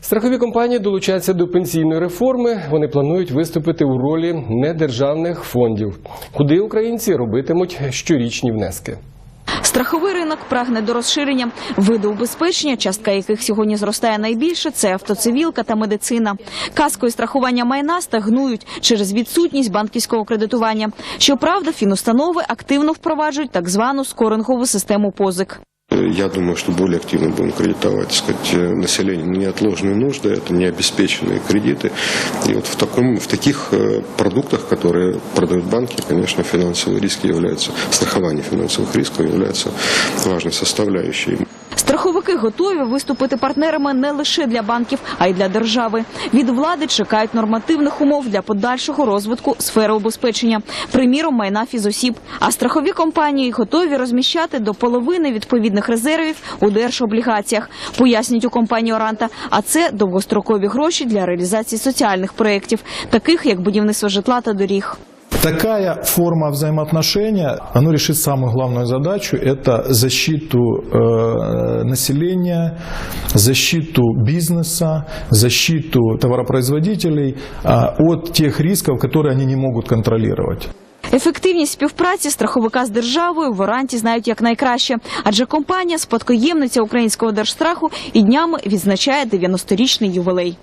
Страхові компанії долучаються до пенсійної реформи. Вони планують виступити у ролі недержавних фондів, куди українці робитимуть щорічні внески. Страховий ринок прагне до розширення. Види убезпечення, частка яких сьогодні зростає найбільше, це автоцивілка та медицина. Каскою страхування майна стагнують через відсутність банківського кредитування. Щоправда, фінустанови активно впроваджують так звану скорингову систему позик Я думаю, что более активно будем кредитовать так сказать, э, население на неотложные нужды, это необеспеченные кредиты. И вот в, таком, в таких э, продуктах, которые продают банки, конечно, финансовые риски являются, страхование финансовых рисков является важной составляющей. Страховики готові виступити партнерами не лише для банків, а й для держави. Від влади чекають нормативних умов для подальшого розвитку сфери убезпечення, приміром майна фізосіб. А страхові компанії готові розміщати до половини відповідних резервів у держоблігаціях, пояснюють у компанії Оранта. А це довгострокові гроші для реалізації соціальних проєктів, таких як будівництво житла та доріг. Такая форма взаимоотношения, оно решит самую главную задачу, это защиту э, населения, защиту бизнеса, защиту товаропроизводителей э, от тех рисков, которые они не могут контролировать. Ефективність співпраці страховика з державою в Оранті знають як найкраще, адже компанія спадкоємниця українського держстраху і днями відзначає 90-річний ювілей.